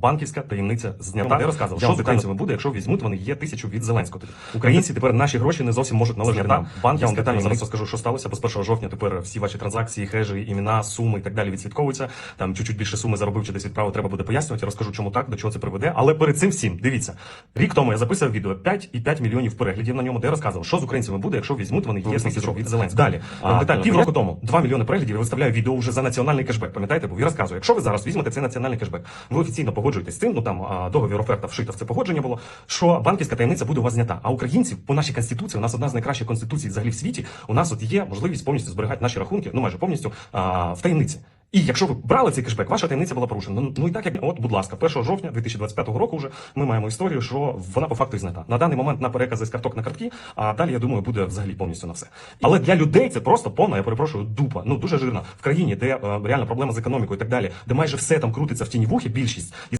банківська таємниця знята. Я розказував, що з українцями буде, якщо візьмуть вони є тисячу від Зеленського. Українці тепер наші гроші не зовсім можуть належати нам. Банківська таємниця. Зараз скажу, що сталося, бо з 1 жовтня тепер всі ваші транзакції, хежі, імена, суми і так далі відслідковуються. Там чуть-чуть більше суми заробив чи десь відправив, треба буде пояснювати. Я розкажу, чому так, до чого це приведе. Але перед цим всім дивіться. Рік тому я записав відео 5,5 мільйонів переглядів на ньому, де я розказував, що з українцями буде, якщо візьмуть вони є тисячу від Зеленського. Далі деталь ну, півроку тому 2 мільйони переглядів. Я виставляю відео вже за національний кешбек. Пам'ятаєте, бо я розказую, якщо ви зараз візьмете цей національний кешбек, ви офіційно погоджуєтесь з цим. Ну там договір оферта вшита в це погодження було. Що банківська таємниця буде у вас знята. А українці по нашій конституції, у нас одна з найкращих конституцій взагалі в світі. У нас от є можливість повністю зберігати наші рахунки, ну майже повністю а, в таємниці. І якщо ви брали цей кешбек, ваша таємниця була порушена. Ну, ну і так як от, будь ласка, 1 жовтня 2025 року вже ми маємо історію, що вона по факту і знята. На даний момент на перекази з карток на картки, а далі я думаю, буде взагалі повністю на все. Але для людей це просто повна, я перепрошую, дупа. Ну дуже жирна в країні, де е, реальна проблема з економікою і так далі, де майже все там крутиться в тіні вухи, більшість.